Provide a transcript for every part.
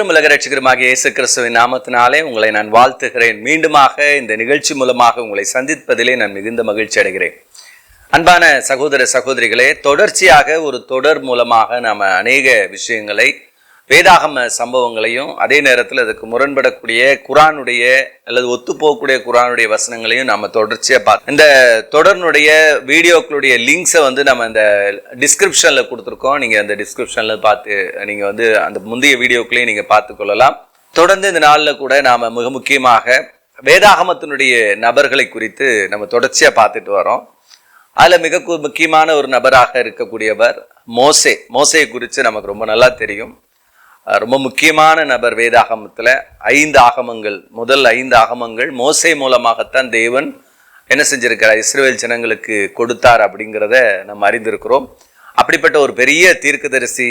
ஆண்டவரும் உலக ரட்சகருமாக இயேசு கிறிஸ்துவின் நாமத்தினாலே உங்களை நான் வாழ்த்துகிறேன். மீண்டுமாக இந்த நிகழ்ச்சி மூலமாக உங்களை சந்திப்பதிலே நான் மிகுந்த மகிழ்ச்சி அடைகிறேன். அன்பான சகோதர சகோதரிகளே தொடர்ச்சியாக ஒரு தொடர் மூலமாக நாம் அநேக விஷயங்களை வேதாகம சம்பவங்களையும் அதே நேரத்தில் அதுக்கு முரண்படக்கூடிய குரானுடைய அல்லது ஒத்து போகக்கூடிய குரானுடைய வசனங்களையும் நம்ம தொடர்ச்சியாக பார்த்து இந்த தொடர்னுடைய வீடியோக்களுடைய லிங்க்ஸை வந்து நம்ம இந்த டிஸ்கிரிப்ஷனில் கொடுத்துருக்கோம். நீங்கள் அந்த டிஸ்கிரிப்ஷனில் பார்த்து நீங்கள் வந்து அந்த முந்தைய வீடியோக்களையும் நீங்கள் பார்த்து கொள்ளலாம். தொடர்ந்து இந்த நாளில் கூட நாம் மிக முக்கியமாக வேதாகமத்தினுடைய நபர்களை குறித்து நம்ம தொடர்ச்சியாக பார்த்துட்டு வரோம். அதில் மிக முக்கியமான ஒரு நபராக இருக்கக்கூடியவர் மோசே. மோசையை குறித்து நமக்கு ரொம்ப நல்லா தெரியும். ரொம்ப முக்கியமான நபர் வேதாகமத்தில் ஐந்து ஆகமங்கள் முதல் ஐந்து ஆகமங்கள் மோசை மூலமாகத்தான் தேவன் என்ன செஞ்சிருக்கிறார்? இஸ்ரேல் ஜனங்களுக்கு கொடுத்தார் அப்படிங்கிறத நம்ம அறிந்திருக்கிறோம். அப்படிப்பட்ட ஒரு பெரிய தீர்க்கதரிசி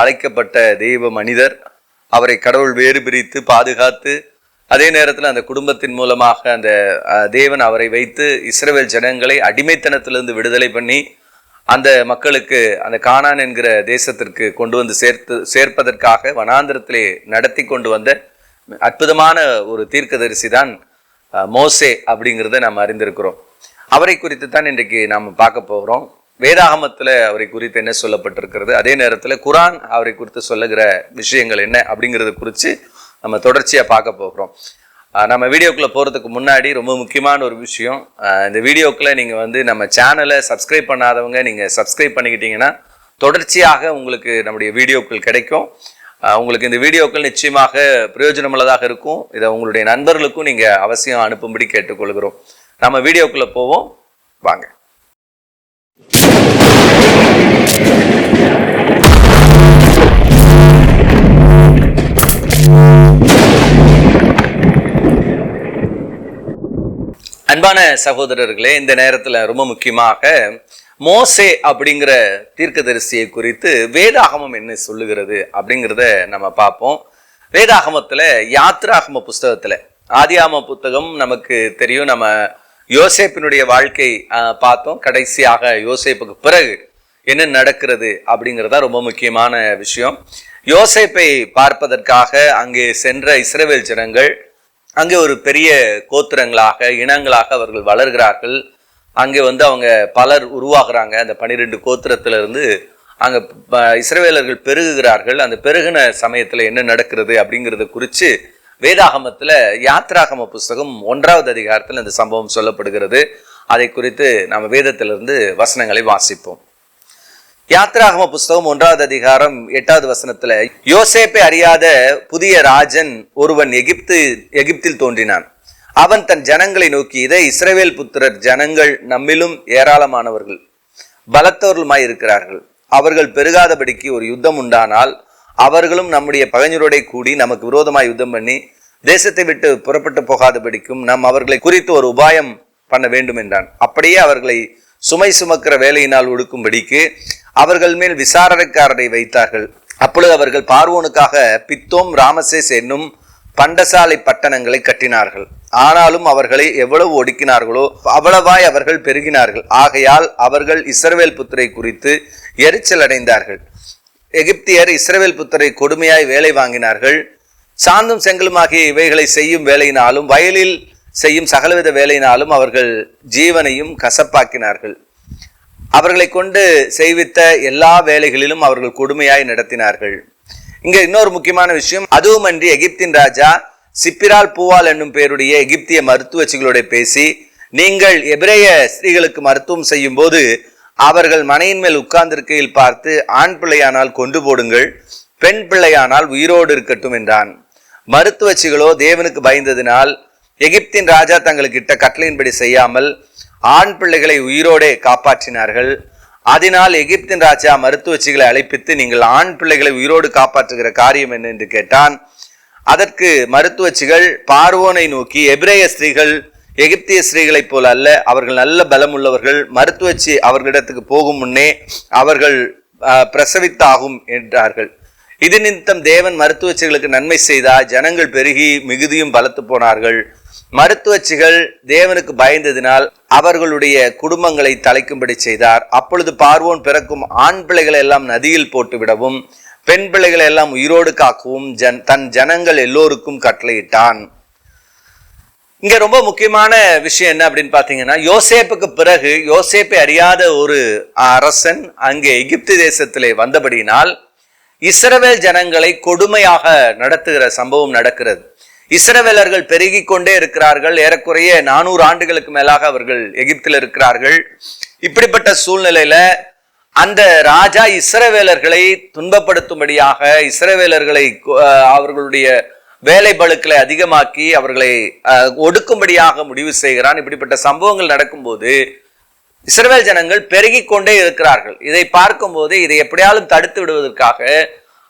அழைக்கப்பட்ட தெய்வ மனிதர். அவரை கடவுள் வேறு பிரித்து பாதுகாத்து அதே நேரத்தில் அந்த குடும்பத்தின் மூலமாக அந்த தேவன் அவரை வைத்து இஸ்ரேல் ஜனங்களை அடிமைத்தனத்திலிருந்து விடுதலை பண்ணி அந்த மக்களுக்கு அந்த கானான் என்கிற தேசத்திற்கு கொண்டு வந்து சேர்த்து சேர்ப்பதற்காக வனாந்திரத்திலே நடத்தி கொண்டு வந்த அற்புதமான ஒரு தீர்க்கதரிசி தான் மோசே அப்படிங்கிறத நாம் அறிந்திருக்கிறோம். அவரை குறித்து தான் இன்றைக்கு நாம் பார்க்க போகிறோம். வேதாகமத்தில் அவரை குறித்து என்ன சொல்லப்பட்டிருக்கிறது? அதே நேரத்தில் குரான் அவரை குறித்து சொல்லுகிற விஷயங்கள் என்ன அப்படிங்கிறத குறித்து நம்ம தொடர்ச்சியாக பார்க்க போகிறோம். நம்ம வீடியோக்குள்ளே போகிறதுக்கு முன்னாடி ரொம்ப முக்கியமான ஒரு விஷயம். இந்த வீடியோக்குள்ளே நீங்கள் வந்து நம்ம சேனலை சப்ஸ்கிரைப் பண்ணாதவங்க நீங்கள் சப்ஸ்கிரைப் பண்ணிக்கிட்டீங்கன்னா தொடர்ச்சியாக உங்களுக்கு நம்முடைய வீடியோக்கள் கிடைக்கும். உங்களுக்கு இந்த வீடியோக்கள் நிச்சயமாக பிரயோஜனமுள்ளதாக இருக்கும். இதை உங்களுடைய நண்பர்களுக்கும் நீங்கள் அவசியம் அனுப்பும்படி கேட்டுக்கொள்கிறோம். நம்ம வீடியோக்குள்ளே போவோம். வாங்க. அன்பான சகோதரர்களே இந்த நேரத்தில் ரொம்ப முக்கியமாக மோசே அப்படிங்கிற தீர்க்கதரிசியை குறித்து வேதாகமம் என்ன சொல்லுகிறது அப்படிங்கிறத நம்ம பார்ப்போம். வேதாகமத்தில் யாத்ராகம புஸ்தகத்தில். ஆதியாம புத்தகம் நமக்கு தெரியும். நம்ம யோசேப்பினுடைய வாழ்க்கை பார்த்தோம். கடைசியாக யோசேப்புக்கு பிறகு என்ன நடக்கிறது அப்படிங்கிறதா ரொம்ப முக்கியமான விஷயம். யோசேப்பை பார்ப்பதற்காக அங்கே சென்ற இஸ்ரேவேல் ஜனங்கள் அங்கே ஒரு பெரிய கோத்திரங்களாக இனங்களாக அவர்கள் வளர்கிறார்கள். அங்கே வந்து அவங்க பலர் உருவாகிறாங்க. அந்த பன்னிரெண்டு கோத்திரத்திலிருந்து அங்கே ப- இஸ்ரவேலர்கள் பெருகுகிறார்கள். அந்த பெருகின சமயத்தில் என்ன நடக்கிறது அப்படிங்கிறத குறித்து வேதாகமத்தில் யாத்ராகம புஸ்தகம் ஒன்றாவது அதிகாரத்தில் இந்த சம்பவம் சொல்லப்படுகிறது. அதை குறித்து நம்ம வேதத்திலிருந்து வசனங்களை வாசிப்போம். யாத்ராகம புஸ்தகம் ஒன்றாவது அதிகாரம் எட்டாவது வசனத்துல யோசேப்பை அறியாத புதிய ராஜன் ஒருவன் எகிப்து எகிப்தில் தோன்றினான். அவன் தன் ஜனங்களை நோக்கி இதை இஸ்ரவேல் புத்திரர் ஜனங்கள் நம்மிலும் ஏராளமானவர்கள் பலத்தவர்களுமாய் இருக்கிறார்கள். அவர்கள் பெருகாதபடிக்கு ஒரு யுத்தம் உண்டானால் அவர்களும் நம்முடைய பகைஞரோட கூடி நமக்கு விரோதமாய் யுத்தம் பண்ணி தேசத்தை விட்டு புறப்பட்டு போகாதபடிக்கும் நாம் அவர்களை குறித்து ஒரு உபாயம் பண்ண வேண்டும் என்றான். அப்படியே அவர்களை சுமை சுமக்கிற வேலையினால் ஒடுக்கும்படிக்கு அவர்கள் மேல் விசாரணைக்காரரை வைத்தார்கள். அப்பொழுது அவர்கள் பார்வோனுக்காக பித்தோம் ராமசேஸ் என்னும் பண்டசாலை பட்டணங்களை கட்டினார்கள். ஆனாலும் அவர்களை எவ்வளவு ஒடுக்கினார்களோ அவ்வளவாய் அவர்கள் பெருகினார்கள். ஆகையால் அவர்கள் இஸ்ரவேல் புத்திரை குறித்து எரிச்சல் அடைந்தார்கள். எகிப்தியர் இஸ்ரவேல் புத்தரை கொடுமையாய் வேலை வாங்கினார்கள். சாந்தும் செங்கலுமாகிய இவைகளை செய்யும் வேலையினாலும் வயலில் செய்யும் சகலவித வேலையினாலும் அவர்கள் ஜீவனையும் கசப்பாக்கினார்கள். அவர்களை கொண்டு செய்வித்த எல்லா வேலைகளிலும் அவர்கள் கொடுமையாய் நடத்தினார்கள். இங்க இன்னொரு முக்கியமான விஷயம் அதுவுமன்றி எகிப்தின் ராஜா சிப்பிரால் பூவால் என்னும் பேருடைய எகிப்திய மருத்துவச்சிகளோட பேசி நீங்கள் எபிரேய ஸ்திரீகளுக்கு மருத்துவம் செய்யும் போது அவர்கள் மனையின் மேல் உட்கார்ந்திருக்கையில் பார்த்து ஆண் பிள்ளையானால் கொண்டு போடுங்கள் பெண் பிள்ளையானால் உயிரோடு இருக்கட்டும் என்றான். மருத்துவச்சிகளோ தேவனுக்கு பயந்ததினால் எகிப்தின் ராஜா தங்களுக்கு இட்ட கட்டளையின்படி செய்யாமல் ஆண் பிள்ளைகளை உயிரோடே காப்பாற்றினார்கள். அதனால் எகிப்தின் ராஜா மருத்துவச்சிகளை அழைப்பித்து நீங்கள் ஆண் பிள்ளைகளை உயிரோடு காப்பாற்றுகிற காரியம் என்ன? என்று கேட்டான். அதற்கு மருத்துவச்சிகள் பார்வோனை நோக்கி எபிரேய ஸ்திரீகள் எகிப்திய ஸ்திரீகளைப் போல அல்ல அவர்கள் நல்ல பலம் உள்ளவர்கள் மருத்துவச்சி அவர்களிடத்துக்கு போகும் முன்னே அவர்கள் பிரசவித்தாகும் என்றார்கள். இது நிமித்தம் தேவன் மருத்துவச்சிகளுக்கு நன்மை செய்தால் ஜனங்கள் பெருகி மிகுதியும் பலத்து போனார்கள். மருத்துவச்சிகள் தேவனுக்கு பயந்ததினால் அவர்களுடைய குடும்பங்களை தலைக்கும்படி செய்தார். அப்பொழுது பார்வோன் பிறக்கும் ஆண் பிள்ளைகளை எல்லாம் நதியில் போட்டுவிடவும் பெண் பிள்ளைகளை எல்லாம் உயிரோடு காக்கவும் ஜன் தன் ஜனங்கள் எல்லோருக்கும் கட்டளையிட்டான். இங்க ரொம்ப முக்கியமான விஷயம் என்ன அப்படின்னு பாத்தீங்கன்னா யோசேப்புக்கு பிறகு யோசேப்பை அறியாத ஒரு அரசன் அங்கே எகிப்து தேசத்திலே வந்தபடியினால் இஸ்ரவேல் ஜனங்களை கொடுமையாக நடத்துகிற சம்பவம் நடக்கிறது. இஸ்ரவேலர்கள் பெருகி கொண்டே இருக்கிறார்கள். ஏறக்குறைய நானூறு ஆண்டுகளுக்கு மேலாக அவர்கள் எகிப்தில் இருக்கிறார்கள். இப்படிப்பட்ட சூழ்நிலையில அந்த ராஜா இஸ்ரவேலர்களை துன்பப்படுத்தும்படியாக இஸ்ரவேலர்களை அவர்களுடைய வேலை பழுக்களை அதிகமாக்கி அவர்களை ஒடுக்கும்படியாக முடிவு செய்கிறான். இப்படிப்பட்ட சம்பவங்கள் நடக்கும்போது இஸ்ரவேல் ஜனங்கள் பெருகிக் கொண்டே இருக்கிறார்கள். இதை பார்க்கும்போது இதை எப்படியாலும் தடுத்து விடுவதற்காக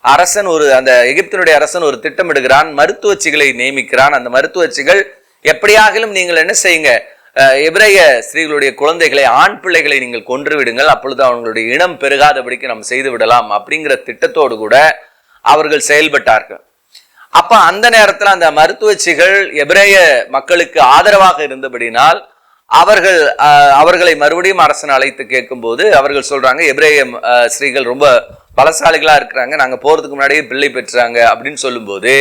அரசன் ஒரு அந்த எகிப்தினுடைய அரசன் ஒரு திட்டமிடுகிறான் மருத்துவச்சிகளை நியமிக்கிறான். அந்த மருத்துவச்சிகள் எப்படியாகிலும் நீங்கள் என்ன செய்யுங்க? அஹ், எபிரேய ஸ்திரீகளுடைய குழந்தைகளை ஆண் பிள்ளைகளை நீங்கள் கொன்று விடுங்கள். அப்பொழுது அவங்களுடைய இனம் பெருகாதபடிக்கு நம்ம செய்து விடலாம் அப்படிங்கிற திட்டத்தோடு கூட அவர்கள் செயல்பட்டார்கள். அப்ப அந்த நேரத்தில் அந்த மருத்துவச்சிகள் எபிரேய மக்களுக்கு ஆதரவாக இருந்தபடினால் அவர்கள் அவர்களை மறுபடியும் அரசன் அழைத்து கேட்கும்போது அவர்கள் சொல்றாங்க எப்ரேயம் ஸ்ரீகள் ரொம்ப பலசாலிகளாக இருக்கிறாங்க. நாங்கள் போகிறதுக்கு முன்னாடியே பிள்ளை பெற்றாங்க. அப்படின்னு சொல்லும்போது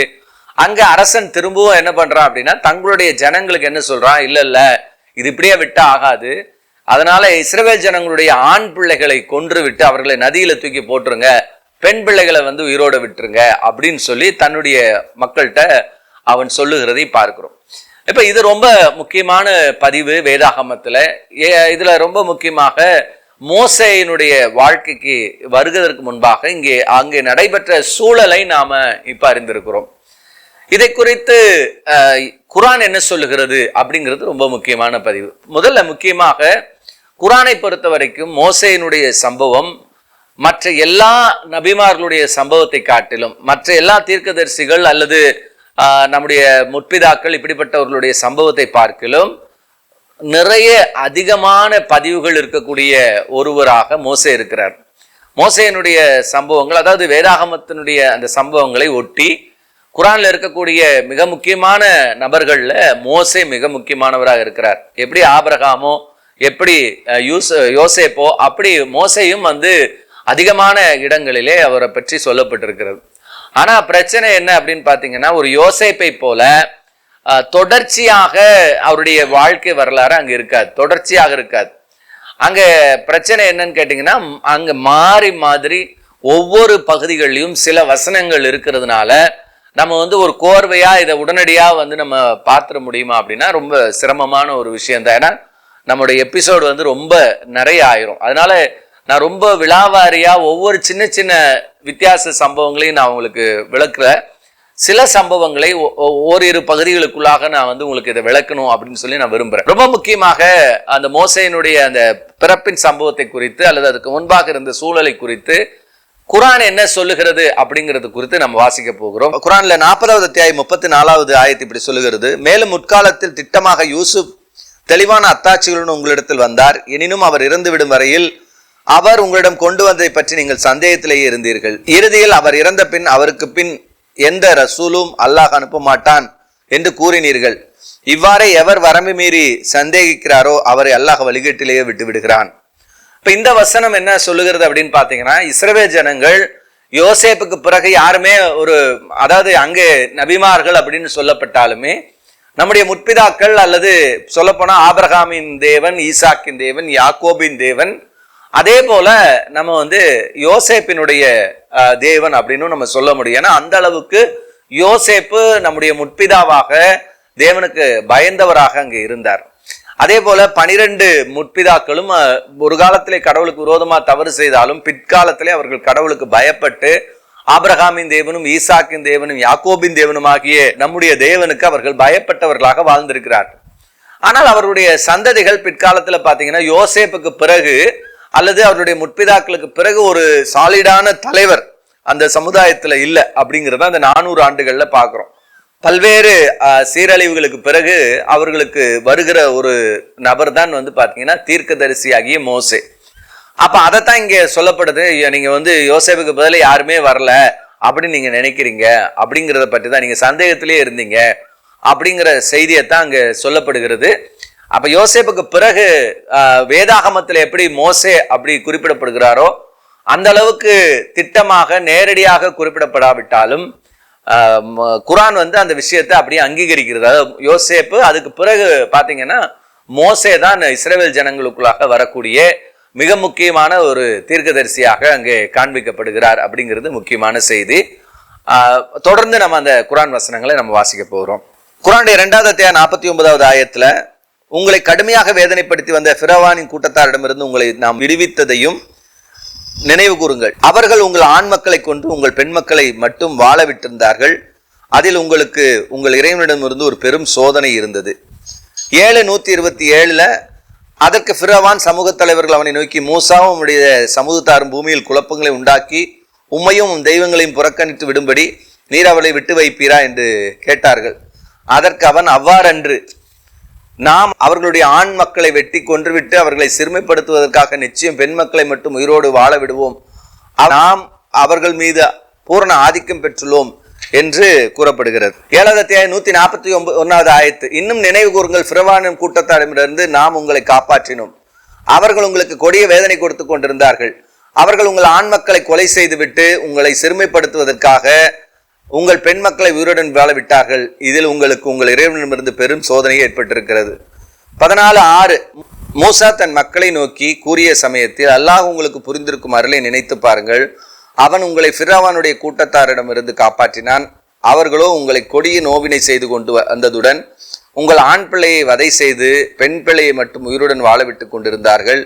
அங்கே அரசன் திரும்பவும் என்ன பண்ணுறான் அப்படின்னா தங்களுடைய ஜனங்களுக்கு என்ன சொல்கிறான் இல்லை இல்லை இது இப்படியே விட்டு ஆகாது. அதனால இஸ்ரவேல் ஜனங்களுடைய ஆண் பிள்ளைகளை கொன்று விட்டு அவர்களை நதியில் தூக்கி போட்டுருங்க. பெண் பிள்ளைகளை வந்து உயிரோடு விட்டுருங்க. அப்படின்னு சொல்லி தன்னுடைய மக்கள்கிட்ட அவன் சொல்லுகிறதை பார்க்கிறோம். இப்போ இது ரொம்ப முக்கியமான பதிவு வேதாகமத்தில். ஏ- ரொம்ப முக்கியமாக மோசையினுடைய வாழ்க்கைக்கு வருவதற்கு முன்பாக இங்கே அங்கே நடைபெற்ற சூழலை நாம் இப்போ அறிந்திருக்கிறோம். இதை குறித்து குரான் என்ன சொல்லுகிறது அப்படிங்கிறது ரொம்ப முக்கியமான பதிவு. முதல்ல முக்கியமாக குரானை பொறுத்த வரைக்கும் மோசையினுடைய சம்பவம் மற்ற எல்லா நபிமார்களுடைய சம்பவத்தை காட்டிலும் மற்ற எல்லா தீர்க்கதரிசிகள் அல்லது நம்முடைய முற்பிதாக்கள் இப்படிப்பட்டவர்களுடைய சம்பவத்தை பார்க்கிலும் நிறைய அதிகமான பதிவுகள் இருக்கக்கூடிய ஒருவராக மோசே இருக்கிறார். மோசையனுடைய சம்பவங்கள் அதாவது வேதாகமத்தினுடைய அந்த சம்பவங்களை ஒட்டி குரானில் இருக்கக்கூடிய மிக முக்கியமான நபர்களில் மோசே மிக முக்கியமானவராக இருக்கிறார். எப்படி ஆபிரகாமோ எப்படி யூஸ் யோசேப்போ அப்படி மோசையும் வந்து அதிகமான இடங்களிலே அவரை பற்றி சொல்லப்பட்டிருக்கிறது. ஆனால் பிரச்சனை என்ன அப்படின்னு பார்த்தீங்கன்னா ஒரு யோசேப்பை போல தொடர்ச்சியாக அவருடைய வாழ்க்கை வரலாறு அங்கே இருக்காது. தொடர்ச்சியாக இருக்காது. அங்கே பிரச்சனை என்னன்னு கேட்டிங்கன்னா அங்கே மாறி மாதிரி ஒவ்வொரு பகுதிகளிலும் சில வசனங்கள் இருக்கிறதுனால நம்ம வந்து ஒரு கோர்வையாக இதை உடனடியாக வந்து நம்ம பார்த்துட முடியுமா அப்படின்னா ரொம்ப சிரமமான ஒரு விஷயம் தான் ஏன்னா நம்மளுடைய எபிசோடு வந்து ரொம்ப நிறைய ஆயிரும். அதனால நான் ரொம்ப விழாவாரியாக ஒவ்வொரு சின்ன சின்ன வித்தியாச சம்பவங்களையும் நான் உங்களுக்கு விளக்குறேன். சில சம்பவங்களை ஒ- ஒ- ஓரிரு பகுதிகளுக்குள்ளாக நான் வந்து உங்களுக்கு இதை விளக்கணும் அப்படின்னு சொல்லி நான் விரும்புகிறேன் ரொம்ப முக்கியமாக அந்த மோசையினுடைய அந்த பிறப்பின் சம்பவத்தை குறித்து அல்லது அதுக்கு முன்பாக இருந்த சூழலை குறித்து குரான் என்ன சொல்லுகிறது அப்படிங்கிறது குறித்து நம்ம வாசிக்க போகிறோம். குரான்ல நாற்பதாவது அத்தியாயம் முப்பத்தி நாலாவது ஆயத்து இப்படி சொல்லுகிறது. மேலும் முற்காலத்தில் திட்டமாக யூசுப் தெளிவான அத்தாட்சிகளுடன் உங்களிடத்தில் வந்தார். எனினும் அவர் இறந்துவிடும் வரையில் அவர் உங்களிடம் கொண்டு வந்ததை பற்றி நீங்கள் சந்தேகத்திலேயே இருந்தீர்கள். இறுதியில் அவர் இறந்த பின் அவருக்கு பின் எந்த ரசூலும் அல்லாஹ் அனுப்ப மாட்டான் என்று கூறினீர்கள். இவ்வாறே எவர் வரம்பு மீறி சந்தேகிக்கிறாரோ அவரை அல்லாஹ் வழிகட்டிலேயே விட்டு விடுகிறான் இப்ப இந்த வசனம் என்ன சொல்லுகிறது அப்படின்னு பாத்தீங்கன்னா இஸ்ரவே ஜனங்கள் யோசேப்புக்கு பிறகு யாருமே ஒரு அதாவது அங்கே நபிமார்கள் அப்படின்னு சொல்லப்பட்டாலுமே நம்முடைய முற்பிதாக்கள் அல்லது சொல்லப்போனா ஆபிரகாமின் தேவன் ஈசாக்கின் தேவன் யாக்கோபின் தேவன் அதே போல நம்ம வந்து யோசேப்பினுடைய தேவன் அப்படின்னு நம்ம சொல்ல முடியும். ஏன்னா அந்த அளவுக்கு யோசேப்பு நம்முடைய முற்பிதாவாக தேவனுக்கு பயந்தவராக அங்கே இருந்தார். அதே போல பனிரெண்டு முற்பிதாக்களும் ஒரு காலத்திலே கடவுளுக்கு விரோதமா தவறு செய்தாலும் பிற்காலத்திலே அவர்கள் கடவுளுக்கு பயப்பட்டு ஆபிரகாமின் தேவனும் ஈசாக்கின் தேவனும் யாக்கோபின் தேவனும் ஆகிய நம்முடைய தேவனுக்கு அவர்கள் பயப்பட்டவர்களாக வாழ்ந்திருக்கிறார்கள். ஆனால் அவருடைய சந்ததிகள் பிற்காலத்தில் பார்த்தீங்கன்னா யோசேப்புக்கு பிறகு அல்லது அவருடைய முற்பிதாக்களுக்கு பிறகு ஒரு சாலிடான தலைவர் அந்த சமுதாயத்தில் இல்லை அப்படிங்கிறத அந்த நானூறு ஆண்டுகளில் பார்க்குறோம் பல்வேறு சீரழிவுகளுக்கு பிறகு அவர்களுக்கு வருகிற ஒரு நபர் தான் வந்து தீர்க்கதரிசி ஆகிய மோசே. அப்போ அதைத்தான் இங்கே சொல்லப்படுது நீங்கள் வந்து யோசேப்புக்கு பதில் யாருமே வரல அப்படின்னு நீங்கள் நினைக்கிறீங்க அப்படிங்கிறத பற்றி தான் நீங்கள் சந்தேகத்திலேயே இருந்தீங்க அப்படிங்கிற செய்தியை தான் அங்கே சொல்லப்படுகிறது. அப்ப யோசேப்புக்கு பிறகு வேதாகமத்தில் எப்படி மோசே அப்படி குறிப்பிடப்படுகிறாரோ அந்த அளவுக்கு திட்டமாக நேரடியாக குறிப்பிடப்படாவிட்டாலும் குரான் வந்து அந்த விஷயத்தை அப்படியே அங்கீகரிக்கிறது. அதாவது யோசேப்பு அதுக்கு பிறகு பார்த்தீங்கன்னா மோசே தான் இஸ்ரேல் ஜனங்களுக்குள்ளாக வரக்கூடிய மிக முக்கியமான ஒரு தீர்க்கதரிசியாக அங்கே காண்பிக்கப்படுகிறார் அப்படிங்கிறது முக்கியமான செய்தி. தொடர்ந்து நம்ம அந்த குரான் வசனங்களை நம்ம வாசிக்க போகிறோம் குரானுடைய இரண்டாவது தேவை நாற்பத்தி ஒன்பதாவது ஆயத்தில் உங்களை கடுமையாக வேதனைப்படுத்தி வந்த ஃபிரவானின் கூட்டத்தாரிடமிருந்து உங்களை நாம் விடுவித்ததையும் நினைவு கூறுங்கள். அவர்கள் உங்கள் ஆண் மக்களை கொண்டு உங்கள் பெண் மக்களை மட்டும் வாழ விட்டிருந்தார்கள். அதில் உங்களுக்கு உங்கள் இறைவனிடமிருந்து ஒரு பெரும் சோதனை இருந்தது. ஏழு நூற்றி இருபத்தி ஏழில் அதற்கு ஃபிரவான் சமூக தலைவர்கள் அவனை நோக்கி மூசாவும் உடைய சமூகத்தாரும் பூமியில் குழப்பங்களை உண்டாக்கி உம்மையும் தெய்வங்களையும் புறக்கணித்து விடும்படி நீர் அவளை விட்டு வைப்பீரா? என்று கேட்டார்கள். அதற்கு அவன் அவ்வாறன்று. நாம் அவர்களுடைய ஆண் மக்களை வெட்டி கொன்றுவிட்டு அவர்களை சிறுமைப்படுத்துவதற்காக நிச்சயம் பெண் மக்களை மட்டும் உயிரோடு வாழ விடுவோம். நாம் அவர்கள் மீது பூரண ஆதிக்கம் பெற்றுள்ளோம் என்று கூறப்படுகிறது. ஏழாவது அத்தியாயம் நூத்தி நாற்பத்தி ஒன்பது ஒன்னாவது ஆயத்து. இன்னும் நினைவு கூறுங்கள் பிரவானின் கூட்டத்தாரிடமிருந்து நாம் உங்களை காப்பாற்றினோம். அவர்கள் உங்களுக்கு கொடிய வேதனை கொடுத்து கொண்டிருந்தார்கள். அவர்கள் உங்கள் ஆண் மக்களை கொலை செய்துவிட்டு உங்களை சிறுமைப்படுத்துவதற்காக உங்கள் பெண் மக்களை உயிருடன் வாழ விட்டார்கள் இதில் உங்களுக்கு உங்கள் இறைவனிடமிருந்து பெரும் சோதனை ஏற்பட்டிருக்கிறது. பதினாலு ஆறு மூசா தன் மக்களை நோக்கி கூறிய சமயத்தில் அல்லாஹ் உங்களுக்கு புரிந்திருக்கும் அருளை நினைத்து பாருங்கள். அவன் உங்களை ஃபிராவானுடைய கூட்டத்தாரிடமிருந்து காப்பாற்றினான். அவர்களோ உங்களை கொடிய நோவினை செய்து கொண்டு வந்ததுடன் உங்கள் ஆண் பிள்ளையை வதை செய்து பெண் பிள்ளையை மட்டும் உயிருடன் வாழவிட்டுக் கொண்டிருந்தார்கள்.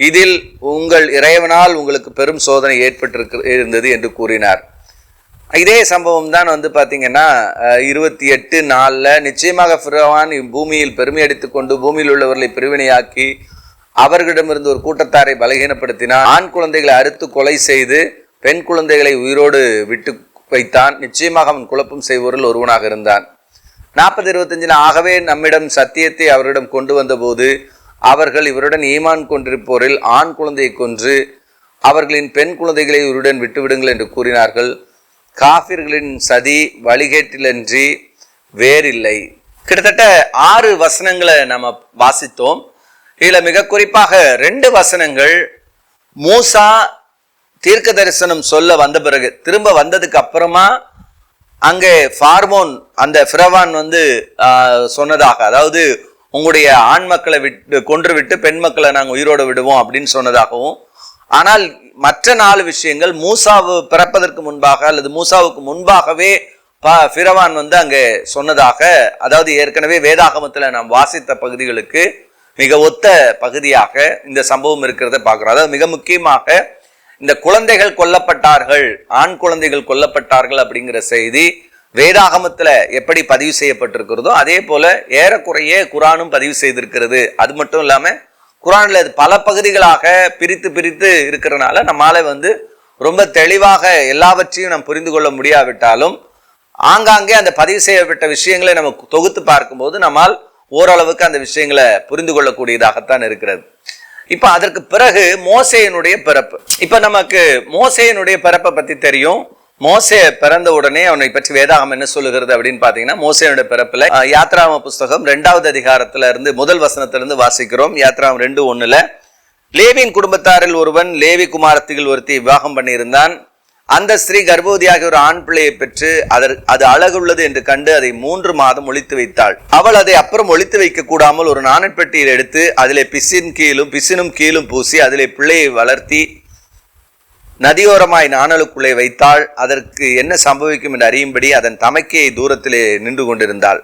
இதில் உங்கள் இறைவனால் உங்களுக்கு பெரும் சோதனை ஏற்பட்டிருக்க இருந்தது என்று கூறினார். இதே சம்பவம் தான் வந்து பார்த்தீங்கன்னா இருபத்தி எட்டு நாளில் நிச்சயமாக ஃபிரவான் பூமியில் பெருமை அடித்துக்கொண்டு பூமியில் உள்ளவர்களை பிரிவினையாக்கி அவர்களிடமிருந்து ஒரு கூட்டத்தாரை பலகீனப்படுத்தினான். ஆண் குழந்தைகளை அறுத்து கொலை செய்து பெண் குழந்தைகளை உயிரோடு விட்டு வைத்தான். நிச்சயமாக அவன் குழப்பம் செய்வோரில் ஒருவனாக இருந்தான். நாற்பது இருபத்தஞ்சில் ஆகவே நம்மிடம் சத்தியத்தை அவரிடம் கொண்டு வந்தபோது அவர்கள் இவருடன் ஈமான் கொண்டிருப்போரில் ஆண் குழந்தையை கொன்று அவர்களின் பெண் குழந்தைகளை இவருடன் விட்டுவிடுங்கள் என்று கூறினார்கள். காபிர்களின் சதி வழிகேட்டிலன்றி வேறில்லை. கிட்டத்தட்ட ஆறு வசனங்களை நம்ம வாசித்தோம். இதில் மிக குறிப்பாக ரெண்டு வசனங்கள் மூசா தீர்க்க தரிசனம் சொல்ல வந்த பிறகு திரும்ப வந்ததுக்கு அப்புறமா அங்கே ஃபார்மோன் அந்த ஃபிரவான் வந்து சொன்னதாக அதாவது உங்களுடைய ஆண் மக்களை விட்டு கொன்று விட்டு பெண் மக்களை நாங்கள் உயிரோடு விடுவோம் அப்படின்னு சொன்னதாகவும் ஆனால் மற்ற நாலு விஷயங்கள் மூசாவு பிறப்பதற்கு முன்பாக அல்லது மூசாவுக்கு முன்பாகவே ப ஃபிரவான் வந்து அங்கே சொன்னதாக அதாவது ஏற்கனவே வேதாகமத்தில் நாம் வாசித்த பகுதிகளுக்கு மிக ஒத்த பகுதியாக இந்த சம்பவம் இருக்கிறத பார்க்குறோம். அதாவது மிக முக்கியமாக இந்த குழந்தைகள் கொல்லப்பட்டார்கள் ஆண் குழந்தைகள் கொல்லப்பட்டார்கள் அப்படிங்கிற செய்தி வேதாகமத்தில் எப்படி பதிவு செய்யப்பட்டிருக்கிறதோ அதே போல ஏறக்குறைய குரானும் பதிவு செய்திருக்கிறது. அது மட்டும் இல்லாமல் குரானில் இது பல பகுதிகளாக பிரித்து பிரித்து இருக்கிறனால நம்மால வந்து ரொம்ப தெளிவாக எல்லாவற்றையும் நாம் புரிந்து கொள்ள முடியாவிட்டாலும் ஆங்காங்கே அந்த பதிவு செய்யப்பட்ட விஷயங்களை நம்ம தொகுத்து பார்க்கும்போது நம்மால் ஓரளவுக்கு அந்த விஷயங்களை புரிந்து கொள்ளக்கூடியதாகத்தான் இருக்கிறது. இப்போ அதற்கு பிறகு மோசையனுடைய பிறப்பு. இப்போ நமக்கு மோசையனுடைய பிறப்பை பற்றி தெரியும். மோசே பிறந்த உடனே அவனை பற்றி வேதாகம் என்ன சொல்லுகிறது அப்படின்னு பாத்தீங்கன்னா மோசேனுடைய பிறப்புல யாத்ராம புஸ்தகம் ரெண்டாவது அதிகாரத்துல இருந்து முதல் வசனத்திலிருந்து வாசிக்கிறோம். யாத்ராம் ரெண்டு ஒண்ணுல லேவியின் குடும்பத்தாரில் ஒருவன் லேவி குமாரத்திகள் ஒருத்தி விவாகம் பண்ணியிருந்தான். அந்த ஸ்திரீ கர்ப்பவதியாகி ஒரு ஆண் பிள்ளையை பெற்று அதற் அது அழகுள்ளது என்று கண்டு அதை மூன்று மாதம் ஒழித்து வைத்தாள். அவள் அதை அப்புறம் ஒழித்து வைக்க கூடாமல் ஒரு நாணப்பெட்டியில் எடுத்து அதிலே பிசின் கீழும் பிசினும் கீழும் பூசி அதிலே பிள்ளையை வளர்த்தி நதியோரமாய் நாணலுக்குள்ளே வைத்தாள். அதற்கு என்ன சம்பவிக்கும் என்று அறியும்படி அதன் தமக்கையை தூரத்திலே நின்று கொண்டிருந்தாள்.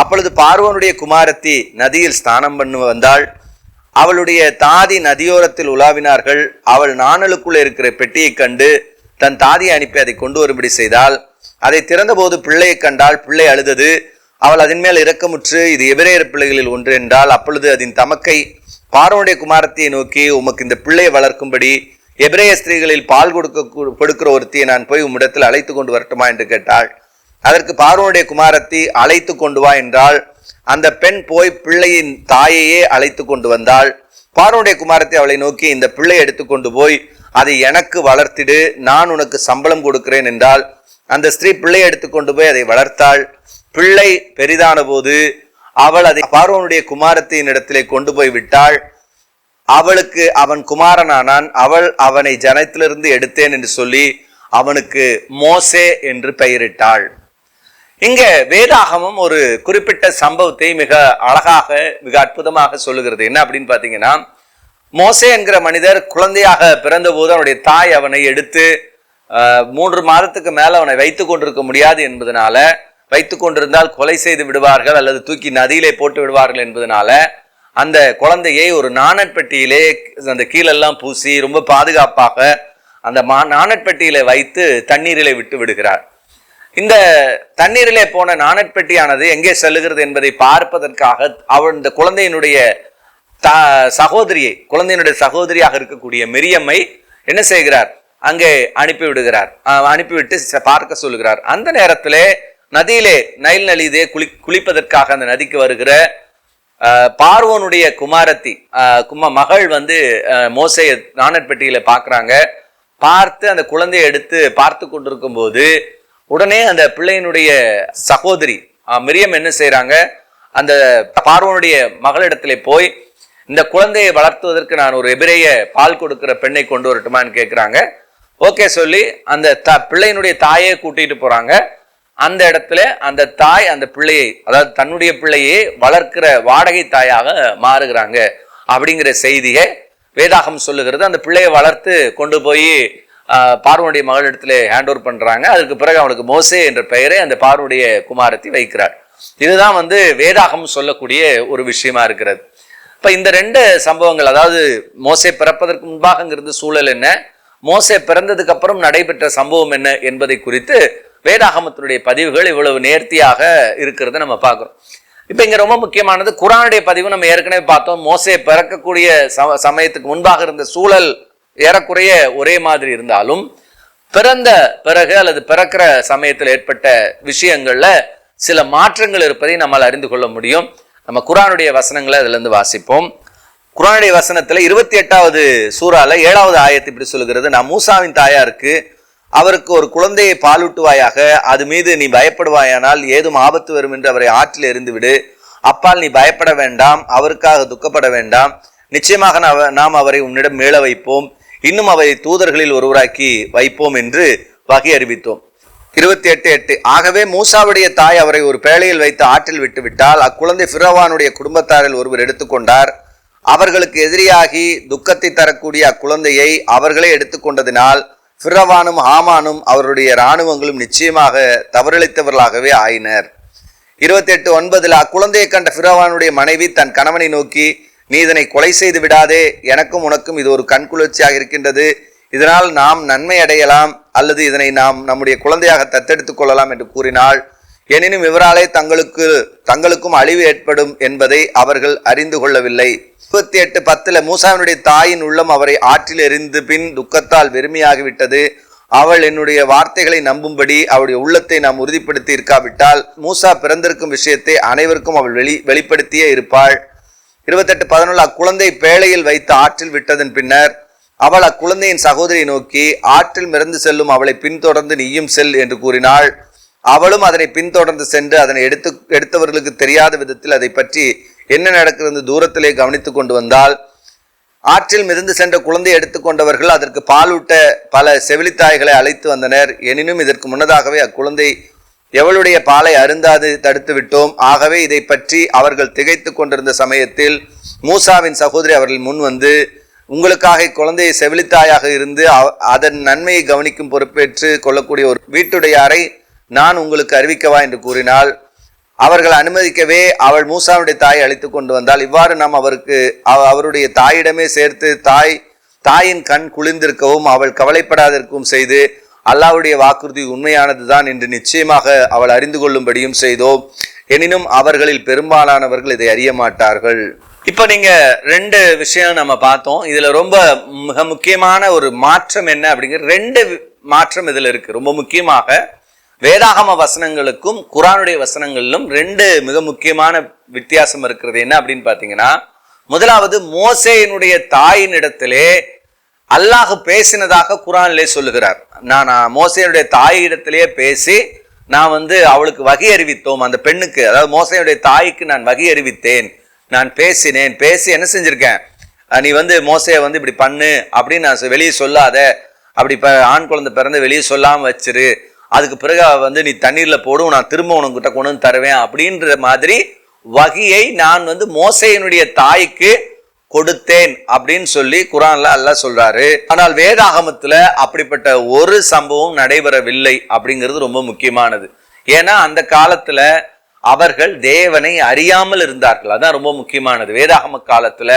அப்பொழுது பார்வோனுடைய குமாரத்தி நதியில் ஸ்நானம் பண்ண வந்தாள். அவளுடைய தாதி நதியோரத்தில் உலாவினார்கள். அவள் நாணலுக்குள்ளே இருக்கிற பெட்டியைக் கண்டு தன் தாதியை அனுப்பி அதை கொண்டு வரும்படி செய்தால் அதை திறந்தபோது பிள்ளையை கண்டால் பிள்ளை அழுதது. அவள் அதன் மேல் இரக்கமுற்று இது எபிரேயர் பிள்ளைகளில் ஒன்று என்றால் அப்பொழுது அதன் தமக்கை பார்வனுடைய குமாரத்தியை நோக்கி உமக்கு இந்த பிள்ளையை வளர்க்கும்படி எபிரேய ஸ்திரீகளில் பால் கொடுக்க கொடுக்கிற ஒருத்தியை நான் போய் உம்மிடத்தில் அழைத்து கொண்டு வரட்டுமா என்று கேட்டாள். அதற்கு பார்வனுடைய குமாரத்தி அழைத்து கொண்டு வா என்றால் அந்த பெண் போய் பிள்ளையின் தாயையே அழைத்து கொண்டு வந்தாள். பார்வனுடைய குமாரத்தி அவளை நோக்கி இந்த பிள்ளை எடுத்துக்கொண்டு போய் அதை எனக்கு வளர்த்திடு நான் உனக்கு சம்பளம் கொடுக்கிறேன் என்றால் அந்த ஸ்திரீ பிள்ளை எடுத்துக்கொண்டு போய் அதை வளர்த்தாள். பிள்ளை பெரிதான போது அவள் அதை பார்வனுடைய குமாரத்தின் இடத்திலே கொண்டு போய் விட்டாள். அவளுக்கு அவன் குமாரனானான் அவள் அவனை ஜனத்திலிருந்து எடுத்தேன் என்று சொல்லி அவனுக்கு மோசே என்று பெயரிட்டாள். இங்க வேதாகமம் ஒரு குறிப்பிட்ட சம்பவத்தை மிக அழகாக மிக அற்புதமாக சொல்லுகிறது. என்ன அப்படின்னு பார்த்தீங்கன்னா மோசே என்கிற மனிதர் குழந்தையாக பிறந்தபோது அவனுடைய தாய் அவனை எடுத்து மூன்று மாதத்துக்கு மேல அவனை வைத்து கொண்டிருக்க முடியாது என்பதனால வைத்து கொண்டிருந்தால் கொலை செய்து விடுவார்கள் அல்லது தூக்கி நதியிலே போட்டு விடுவார்கள் என்பதனால அந்த குழந்தையை ஒரு நாணற்பெட்டியிலே அந்த கீழெல்லாம் பூசி ரொம்ப பாதுகாப்பாக அந்த மா நாணற்பெட்டியில வைத்து தண்ணீரிலே விட்டு விடுகிறார். இந்த தண்ணீரிலே போன நாணற்பெட்டியானது எங்கே செல்லுகிறது என்பதை பார்ப்பதற்காக அவள் இந்த குழந்தையினுடைய த சகோதரியை குழந்தையினுடைய சகோதரியாக இருக்கக்கூடிய மெரியம்மை என்ன செய்கிறார்? அங்கே அனுப்பி விடுகிறார். அனுப்பிவிட்டு ச- பார்க்க சொல்லுகிறார். அந்த நேரத்திலே நதியிலே நைல் நலிதே குளி குளிப்பதற்காக அந்த நதிக்கு வருகிற பார்வோனுடைய குமாரத்தி அஹ், கும மகள் வந்து மோசைய நாணற்பெட்டியில பார்க்கறாங்க. பார்த்து அந்த குழந்தையை எடுத்து பார்த்து கொண்டிருக்கும் போது உடனே அந்த பிள்ளையினுடைய சகோதரி மிரியம் என்ன செய்கிறாங்க அந்த பார்வனுடைய மகளிடத்துல போய் இந்த குழந்தையை வளர்த்துவதற்கு நான் ஒரு எபிரேய பால் கொடுக்கிற பெண்ணை கொண்டு வரட்டுமான்னு கேட்குறாங்க ஓகே சொல்லி அந்த த பிள்ளையினுடைய தாயை கூட்டிகிட்டு போகிறாங்க அந்த இடத்துல அந்த தாய் அந்த பிள்ளையை அதாவது தன்னுடைய பிள்ளையை வளர்க்கிற வாடகை தாயாக மாறுகிறாங்க அப்படிங்கிற செய்தியை வேதாகம் சொல்லுகிறது. அந்த பிள்ளையை வளர்த்து கொண்டு போய் பார்வனுடைய மகளிடத்துல ஹேண்ட் ஓவர் பண்ணுறாங்க அதுக்கு பிறகு அவனுக்கு மோசே என்ற பெயரை அந்த பார்வனுடைய குமாரத்தை வைக்கிறார். இதுதான் வந்து வேதாகம் சொல்லக்கூடிய ஒரு விஷயமா இருக்கிறது. இப்போ இந்த ரெண்டு சம்பவங்கள் அதாவது மோசை பிறப்பதற்கு முன்பாகங்கிறது சூழல் என்ன? மோசை பிறந்ததுக்கு அப்புறம் நடைபெற்ற சம்பவம் என்ன என்பதை குறித்து வேதாகமத்தினுடைய பதிவுகள் இவ்வளவு நேர்த்தியாக இருக்கிறத நம்ம பார்க்குறோம். இப்போ இங்கே ரொம்ப முக்கியமானது குரானுடைய பதிவு நம்ம ஏற்கனவே பார்த்தோம். மோசே பிறக்கக்கூடிய சம- சமயத்துக்கு முன்பாக இருந்த சூழல் ஏறக்குறைய ஒரே மாதிரி இருந்தாலும் பிறந்த பிறகு அல்லது பிறக்கிற சமயத்தில் ஏற்பட்ட விஷயங்களில் சில மாற்றங்கள் இருப்பதை நம்மால் அறிந்து கொள்ள முடியும். நம்ம குரானுடைய வசனங்களை அதுலேருந்து வாசிப்போம். குரானுடைய வசனத்தில் இருபத்தி எட்டாவது சூறால ஏழாவது ஆயத்தை இப்படி சொல்லுகிறது. நான் மூசாவின் தாயாருக்கு அவருக்கு ஒரு குழந்தையை பாலூட்டுவாயாக அது மீது நீ பயப்படுவாயானால் ஏதும் ஆபத்து வரும் என்று அவரை ஆற்றில் எறிந்து விடு. அப்பால் நீ பயப்பட வேண்டாம் அவருக்காக துக்கப்பட வேண்டாம். நிச்சயமாக நாம் அவரை உன்னிடம் மீள வைப்போம். இன்னும் அவரை தூதர்களில் ஒருவராக்கி வைப்போம் என்று வகை அறிவித்தோம். இருபத்தி எட்டு. எட்டு ஆகவே மூசாவுடைய தாய் அவரை ஒரு பேழையில் வைத்து ஆற்றில் விட்டுவிட்டால் அக்குழந்தை ஃபிரவானுடைய குடும்பத்தாரில் ஒருவர் எடுத்துக்கொண்டார் அவர்களுக்கு எதிரியாகி துக்கத்தை தரக்கூடிய அக்குழந்தையை அவர்களே எடுத்துக்கொண்டதினால் ஃபிரவானும் ஹாமானும் அவருடைய இராணுவங்களும் நிச்சயமாக தவறிழைத்தவர்களாகவே ஆயினர். இருபத்தி எட்டு ஒன்பதில் அக்குழந்தையை கண்ட ஃபிரவானுடைய மனைவி தன் கணவனை நோக்கி நீ இதனை கொலை செய்து விடாதே எனக்கும் உனக்கும் இது ஒரு கண்குளிர்ச்சியாக இருக்கின்றது. இதனால் நாம் நன்மை அடையலாம் அல்லது இதனை நாம் நம்முடைய குழந்தையாக தத்தெடுத்துக் கொள்ளலாம் என்று கூறினாள். எனினும் இவராலே தங்களுக்கு தங்களுக்கும் அழிவு ஏற்படும் என்பதை அவர்கள் அறிந்து கொள்ளவில்லை. முப்பத்தி எட்டு பத்துல மூசாவினுடைய தாயின் உள்ளம் அவரை ஆற்றில் எறிந்து பின் துக்கத்தால் வெறுமையாகிவிட்டது. அவள் என்னுடைய வார்த்தைகளை நம்பும்படி அவளுடைய உள்ளத்தை நாம் உறுதிப்படுத்தி இருக்காவிட்டால் மூசா பிறந்திருக்கும் விஷயத்தை அனைவருக்கும் அவள் வெளி வெளிப்படுத்தியே இருப்பாள். இருபத்தெட்டு பதினொன்று அக்குழந்தை பேழையில் வைத்து ஆற்றில் விட்டதன் பின்னர் அவள் அக்குழந்தையின் சகோதரியை நோக்கி ஆற்றில் மிறந்து செல்லும் அவளை பின்தொடர்ந்து நீயும் செல் என்று கூறினாள். அவளும் அதனை பின்தொடர்ந்து சென்று அதனை எடுத்து எடுத்தவர்களுக்கு தெரியாத விதத்தில் அதை பற்றி என்ன நடக்கிறது தூரத்திலே கவனித்து கொண்டு வந்தால் ஆற்றில் மிதந்து சென்ற குழந்தை எடுத்துக்கொண்டவர்கள் அதற்கு பாலூட்ட பல செவிலித்தாய்களை அழைத்து வந்தனர். எனினும் இதற்கு முன்னதாகவே அக்குழந்தை எவளுடைய பாலை அருந்தாது தடுத்து விட்டோம். ஆகவே இதை பற்றி அவர்கள் திகைத்து கொண்டிருந்த சமயத்தில் மூசாவின் சகோதரி அவர்கள் முன் வந்து உங்களுக்காக இக்குழந்தையை செவிலித்தாயாக இருந்து அதன் நன்மையை கவனிக்கும் பொறுப்பேற்று கொள்ளக்கூடிய ஒரு வீட்டுடையாரை நான் உங்களுக்கு அறிவிக்கவா என்று கூறினால் அவர்கள் அனுமதிக்கவே அவள் மூசாவுடைய தாயை அழைத்து கொண்டு வந்தால் இவ்வாறு நாம் அவருக்கு அவ- அவருடைய தாயிடமே சேர்த்து தாய் தாயின் கண் குளிர்ந்திருக்கவும் அவள் கவலைப்படாதிருக்கவும் செய்து அல்லாஹ்வுடைய வாக்குறுதி உண்மையானதுதான் என்று நிச்சயமாக அவள் அறிந்து கொள்ளும்படியும் செய்தோம். எனினும் அவர்களில் பெரும்பாலானவர்கள் இதை அறிய மாட்டார்கள். இப்போ நீங்க ரெண்டு விஷயம் நம்ம பார்த்தோம். இதுல ரொம்ப மிக முக்கியமான ஒரு மாற்றம் என்ன அப்படிங்கிற ரெண்டு மாற்றம் இதுல இருக்கு. ரொம்ப முக்கியமாக வேதாகம வசனங்களுக்கும் குரானுடைய வசனங்களிலும் ரெண்டு மிக முக்கியமான வித்தியாசம் இருக்கிறது. என்ன அப்படின்னு பார்த்தீங்கன்னா முதலாவது மோசேயினுடைய தாயின் இடத்திலே அல்லாஹ் பேசினதாக குரான்லே சொல்லுகிறார். நான் மோசையினுடைய தாயிடத்திலேயே பேசி நான் வந்து அவளுக்கு வகை அறிவித்தோம். அந்த பெண்ணுக்கு அதாவது மோசையுடைய தாய்க்கு நான் வகை அறிவித்தேன். நான் பேசினேன். பேசி என்ன செஞ்சிருக்கேன்? நீ வந்து மோசையை வந்து இப்படி பண்ணு அப்படின்னு நான் சொ- வெளியே சொல்லாத. அப்படி இப்போ ஆண் குழந்தை பிறந்து வெளியே சொல்லாமல் வச்சிரு. அதுக்கு பிறகு வந்து நீ தண்ணீரில் போடும் நான் திரும்ப உனக்கிட்ட கொண்டு வந்து தருவேன் அப்படின்ற மாதிரி வகையை நான் வந்து மோசையினுடைய தாய்க்கு கொடுத்தேன் அப்படின்னு சொல்லி குரான்ல அல்லாஹ் சொல்றாரு. ஆனால் வேதாகமத்துல அப்படிப்பட்ட ஒரு சம்பவம் நடைபெறவில்லை அப்படிங்கிறது ரொம்ப முக்கியமானது. ஏன்னா அந்த காலத்துல அவர்கள் தேவனை அறியாமல் இருந்தார்கள். அதான் ரொம்ப முக்கியமானது. வேதாகம காலத்துல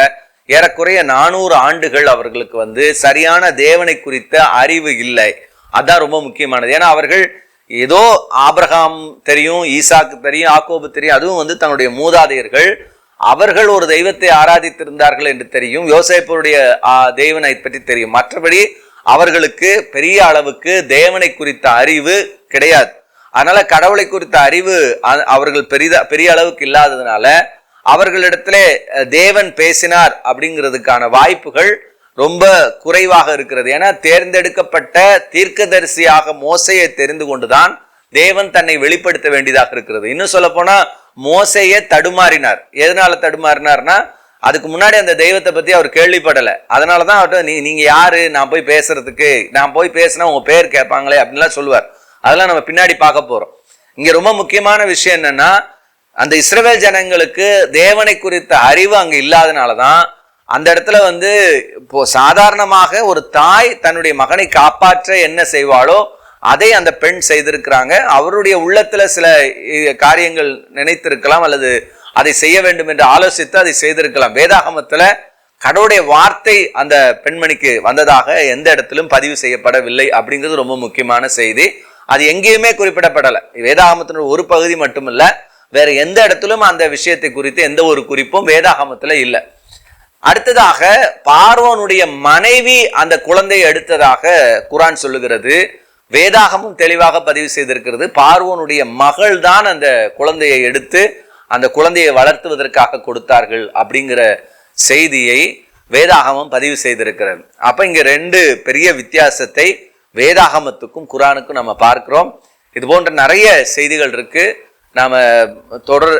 ஏறக்குறைய நானூறு ஆண்டுகள் அவர்களுக்கு வந்து சரியான தேவனை குறித்த அறிவு இல்லை. அதுதான் ரொம்ப முக்கியமானது. ஏன்னா அவர்கள் ஏதோ ஆபிரகாம் தெரியும் ஈசாக்கு தெரியும் ஆக்கோபு தெரியும் அதுவும் வந்து தன்னுடைய மூதாதையர்கள். அவர்கள் ஒரு தெய்வத்தை ஆராதித்திருந்தார்கள் என்று தெரியும். விவசாயப்பருடைய தெய்வனை பற்றி தெரியும். மற்றபடி அவர்களுக்கு பெரிய அளவுக்கு தேவனை குறித்த அறிவு கிடையாது. அதனால கடவுளை குறித்த அறிவு அ- அவர்கள் பெரிதா பெரிய அளவுக்கு இல்லாததுனால அவர்களிடத்திலே தேவன் பேசினார் அப்படிங்கிறதுக்கான வாய்ப்புகள் ரொம்ப குறைவாக இருக்கிறது. ஏன்னா தேர்ந்தெடுக்கப்பட்ட தீர்க்கதரிசியாக மோசையை தெரிந்து கொண்டுதான் தேவன் தன்னை வெளிப்படுத்த வேண்டியதாக இருக்கிறது. இன்னும் சொல்ல போனா மோசையே தடுமாறினார். எதனால தடுமாறினார்னா அதுக்கு முன்னாடி அந்த தெய்வத்தை பத்தி அவர் கேள்விப்படல. அதனாலதான் அவர்கிட்ட நீ நீங்க யாரு? நான் போய் பேசுறதுக்கு நான் போய் பேசினா உங்க பேர் கேட்பாங்களே அப்படின்லாம் சொல்லுவார். அதெல்லாம் நம்ம பின்னாடி பார்க்க போறோம். இங்க ரொம்ப முக்கியமான விஷயம் என்னன்னா அந்த இஸ்ரவேல் ஜனங்களுக்கு தேவனை குறித்த அறிவு அங்க இல்லாதனாலதான் அந்த இடத்துல வந்து இப்போ சாதாரணமாக ஒரு தாய் தன்னுடைய மகனை காப்பாற்ற என்ன செய்வாளோ அதை அந்த பெண் செய்திருக்கிறாங்க. அவருடைய உள்ளத்துல சில காரியங்கள் நினைத்திருக்கலாம் அல்லது அதை செய்ய வேண்டும் என்று ஆலோசித்து அதை செய்திருக்கலாம். வேதாகமத்துல கடவுளுடைய வார்த்தை அந்த பெண்மணிக்கு வந்ததாக எந்த இடத்திலும் பதிவு செய்யப்படவில்லை அப்படிங்கிறது ரொம்ப முக்கியமான செய்தி. அது எங்கேயுமே குறிப்பிடப்படலை. வேதாகமத்தினுடைய ஒரு பகுதி மட்டுமல்ல வேற எந்த இடத்திலும் அந்த விஷயத்தை குறித்து எந்த ஒரு குறிப்பும் வேதாகமத்துல இல்லை. அடுத்ததாக பார்வோனுடைய மனைவி அந்த குழந்தையை எடுத்ததாக குரான் சொல்லுகிறது. வேதாகமும் தெளிவாக பதிவு செய்திருக்கிறது. பார்வோனுடைய மகள் தான் அந்த குழந்தையை எடுத்து அந்த குழந்தையை வளர்த்துவதற்காக கொடுத்தார்கள் அப்படிங்கிற செய்தியை வேதாகமம் பதிவு செய்திருக்கிறது. அப்ப இங்க ரெண்டு பெரிய வித்தியாசத்தை வேதாகமத்துக்கும் குரானுக்கும் நம்ம பார்க்கிறோம். இது போன்ற நிறைய செய்திகள் இருக்கு. நாம தொடர்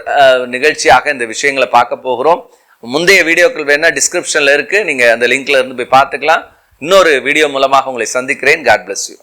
நிகழ்ச்சியாக இந்த விஷயங்களை பார்க்க போகிறோம். முந்தைய வீடியோக்கள் வேணா டிஸ்கிரிப்ஷன்ல இருக்கு. நீங்க அந்த லிங்க்ல இருந்து போய் பார்த்துக்கலாம். இன்னொரு வீடியோ மூலமாக உங்களை சந்திக்கிறேன். God bless you